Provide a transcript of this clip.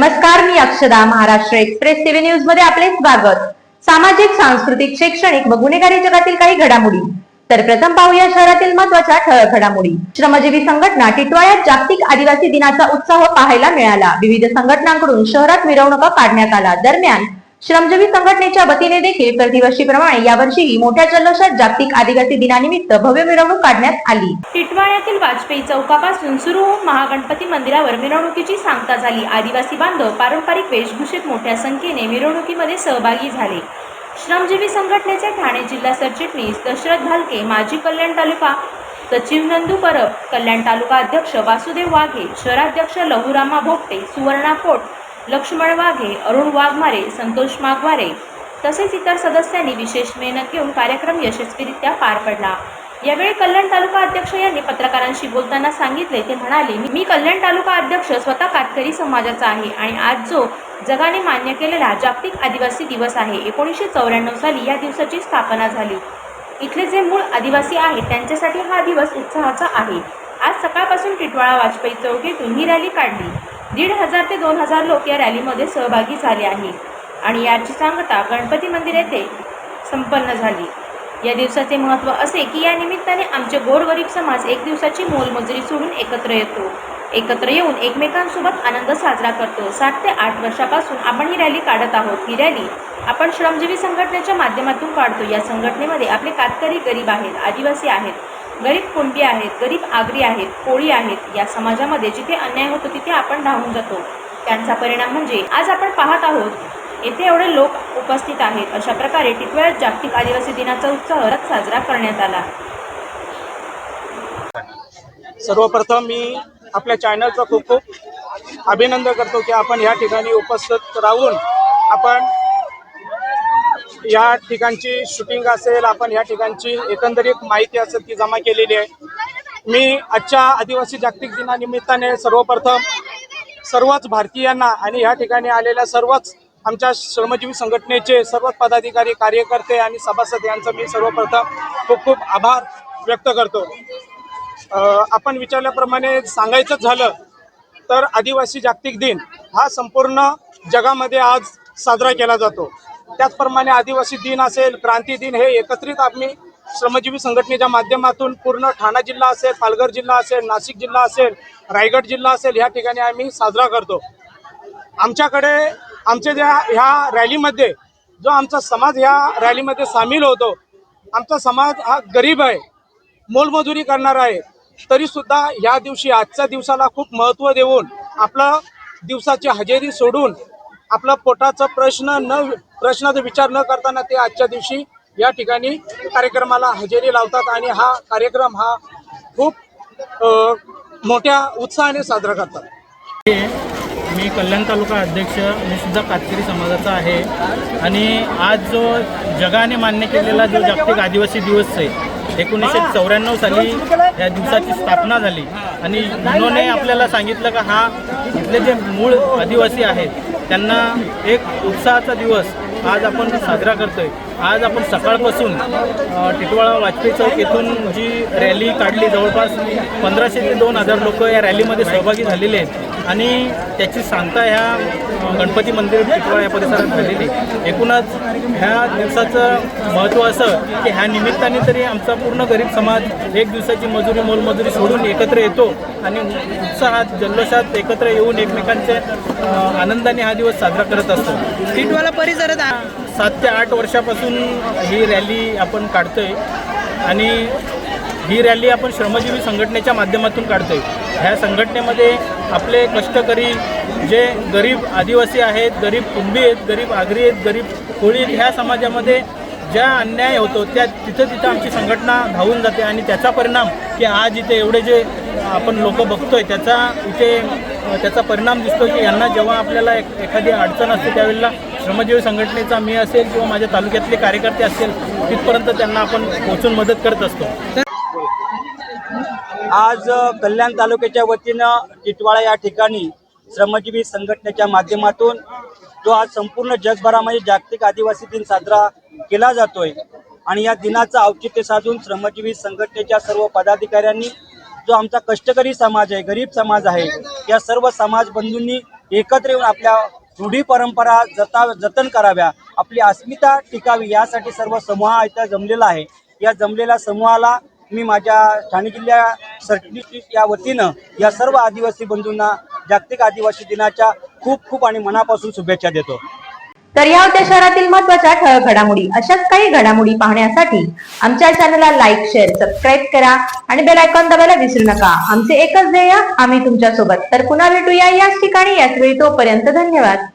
नमस्कार मी अक्षदा Maharashtra express TV न्यूजमध्ये आपले स्वागत. सामाजिक सांस्कृतिक शैक्षणिक व गुन्हेगारी जगातील काही घडामोडी. तर प्रथम पाहूया शहरातील महत्त्वाच्या ठळक घडामोडी. श्रमजीवी संघटना टिटवाळ्यात जागतिक आदिवासी दिनाचा उत्साह पाहायला मिळाला. विविध संघटनांकडून शहरात मिरवणुका काढण्यात आला दरम्यान श्रमजीवी संघटनेच्या वतीने देखील प्रतिवर्षीप्रमाणे यावर्षीही मोठ्या जल्लोषात जागतिक आदिवासी दिनानिमित्त भव्य मिरवणूक काढण्यात आली. टिटवाळ्यातील वाजपेयी चौकापासून सुरू होऊन महागणपती मंदिरावर मिरवणुकीची सांगता झाली. आदिवासी बांधव पारंपरिक वेशभूषेत मोठ्या संख्येने मिरवणुकीमध्ये सहभागी झाले. श्रमजीवी संघटनेचे ठाणे जिल्हा सरचिटणीस दशरथ भालके माजी कल्याण तालुका सचिव नंदू परब कल्याण तालुका अध्यक्ष वासुदेव वाघे शहराध्यक्ष लहुरामा भोपटे सुवर्णा कोट लक्ष्मण वाघे अरुण वाघमारे संतोष माघवारे तसेच इतर सदस्यांनी विशेष मेहनत घेऊन कार्यक्रम यशस्वीरित्या पार पडला. यावेळी कल्याण तालुका अध्यक्ष यांनी पत्रकारांशी बोलताना सांगितले ते म्हणाले मी कल्याण तालुका अध्यक्ष स्वतः कातकरी समाजाचा आहे आणि आज जो जगाने मान्य केलेला जागतिक आदिवासी दिवस आहे एकोणीसशे चौऱ्याण्णव साली या दिवसाची स्थापना झाली. इथले जे मूळ आदिवासी आहेत त्यांच्यासाठी हा दिवस उत्साहाचा आहे. आज सकाळपासून टिटवाळा वाजपेयी चौकीतून ही रॅली काढली. दीड हजार ते दोन हजार लोक या रॅलीमध्ये सहभागी झाले आहे आणि याची सांगता गणपती मंदिर येथे संपन्न झाली. या दिवसाचे महत्त्व असे की या निमित्ताने आमचे गोरगरीब समाज एक दिवसाची मोलमजुरी सोडून एकत्र येतो. एकत्र येऊन एकमेकांसोबत आनंद साजरा करतो. सात ते आठ वर्षापासून आपण ही रॅली काढत आहोत. ही रॅली आपण श्रमजीवी संघटनेच्या माध्यमातून काढतो. या संघटनेमध्ये आपले कातकरी गरीब आहेत आदिवासी आहेत. गरीब कोंडी आहेत गरीब आगरी आहेत कोळी आहेत या समाजामध्ये जिथे अन्याय होतो तिथे आपण धावून जातो. त्यांचा परिणाम म्हणजे आज आपण पाहत आहोत येथे एवढे लोक उपस्थित आहेत अशा प्रकारे टिटवाळ्यात जागतिक आदिवासी दिनाचा उत्साह रथ साजरा करण्यात आला. सर्वप्रथम मी आपल्या चॅनलचं खूप खूप अभिनंदन करतो की आपण या ठिकाणी उपस्थित राहून आपण या ठिकाणची शूटिंग असेल आपण या ठिकाणची एकंदरीत माहिती असेल ती जमा केलेली आहे. मी आजच्या आदिवासी जागतिक दिनानिमित्ताने सर्वप्रथम सर्वच भारतीयांना आणि या ठिकाणी आलेल्या सर्वच आमच्या श्रमजीवी संघटनेचे सर्वच पदाधिकारी कार्यकर्ते आणि सभासद यांचं मी सर्वप्रथम खूप खूप आभार व्यक्त करतो. आपण विचारल्याप्रमाणे सांगायचंच झालं तर आदिवासी जागतिक दिन हा संपूर्ण जगामध्ये आज साजरा केला जातो. त्याचप्रमाणे आदिवासी दिन असेल क्रांती दिन हे एकत्रित आम्ही श्रमजीवी संघटनेच्या माध्यमातून पूर्ण ठाणा जिल्हा असेल पालघर जिल्हा असेल नाशिक जिल्हा असेल रायगड जिल्हा असेल ह्या ठिकाणी आम्ही साजरा करतो. आमच्याकडे आमच्या ज्या ह्या रॅलीमध्ये जो आमचा समाज ह्या रॅलीमध्ये सामील होतो आमचा समाज हा गरीब आहे मोलमजुरी करणारा आहे तरी सुद्धा दिवशी आजच्या दिवसाला खूप महत्त्व देऊन आपलं दिवसाची हजेरी सोडून आपला पोटाचा प्रश्न न प्रश्नाचा विचार न करताना ते आजच्या दिवशी या ठिकाणी कार्यक्रमाला हजेरी लावतात आणि हा कार्यक्रम हा खूप मोठ्या उत्साहाने साजरा करतात. मी कल्याण तालुका अध्यक्ष मी सुद्धा कातकरी समाजाचा आहे. आणि आज जो जगाने मान्य केलेला जो जागतिक आदिवासी दिवस आहे एकोणीसशे चौऱ्याण्णव साली या दिवसाची स्थापना झाली. आणि युनोने आपल्याला सांगितलं का हा इथले जे मूळ आदिवासी आहेत त्यांना एक उत्साहाचा दिवस आज आपण साजरा करतोय. आज आपण सकाळपासून टिटवाळा वाजपेयी चौक येथून जी रॅली काढली जवळपास पंधराशे ते दोन हजार लोक या रॅलीमध्ये सहभागी झालेले आहेत. आणि त्याची सांगता ह्या गणपती मंदिर टिटवाळा या परिसरात झालेली. एकूणच ह्या दिवसाचं महत्त्व असं की ह्या निमित्ताने तरी आमचा पूर्ण गरीब समाज एक दिवसाची मजुरी मोलमजुरी सोडून एकत्र येतो आणि उत्साहात जल्लोषात एकत्र येऊन एकमेकांचे आनंदाने हा दिवस साजरा करत असतो टिटवाला परिसरात सात ते आठ वर्षापासून ही रॅली आपण काढतोय आणि ही रॅली आपण श्रमजीवी संघटनेच्या माध्यमातून काढतोय ह्या संघटनेमध्ये आपले कष्टकरी जे गरीब आदिवासी आहेत गरीब कुंभी आहेत गरीब आगरी आहेत गरीब कोळी आहेत ह्या समाजामध्ये ज्या अन्याय होतो त्या तिथं तिथं आमची संघटना धावून जाते आणि त्याचा परिणाम की आज इथे एवढे जे आपण लोक बघतोय त्याचा इथे त्याचा परिणाम दिसतो की यांना जेव्हा आपल्याला एक एखादी अडचण असते त्यावेळेला श्रमजीवी संघटनेचा मी असेल किंवा माझ्या तालुक्यातले कार्यकर्ते असतील तिथपर्यंत त्यांना आपण पोहोचून मदत करत असतो. आज कल्याण तालुक्याच्या वतीनं टिटवाळा या ठिकाणी श्रमजीवी संघटनेच्या माध्यमातून जो आज संपूर्ण जगभरामध्ये जागतिक आदिवासी दिन साजरा केला जातोय आणि या दिनाचं औचित्य साधून श्रमजीवी संघटनेच्या सर्व पदाधिकाऱ्यांनी जो आमचा कष्टकरी समाज आहे गरीब समाज आहे या सर्व समाज बंधूंनी एकत्र येऊन आपल्या रूढी परंपरा जता जतन कराव्या आपली अस्मिता टिकावी यासाठी सर्व समूह इथं जमलेला आहे. या जमलेल्या समूहाला मी माझ्या ठाणे जिल्ह्या सरचिटणीस या वतीनं या सर्व आदिवासी बंधूंना जागतिक आदिवासी दिनाच्या खूप खूप आणि मनापासून शुभेच्छा देतो. तर या होत्या शहरातील महत्त्वाच्या ठळक घडामोडी. अशाच काही घडामोडी पाहण्यासाठी आमच्या चॅनलला लाईक शेअर सबस्क्राईब करा आणि बेल आयकॉन दाबायला विसरू नका. आमचे एकच ध्येय आम्ही तुमच्यासोबत तर पुन्हा भेटूया याच ठिकाणी. याच वेळी तोपर्यंत धन्यवाद.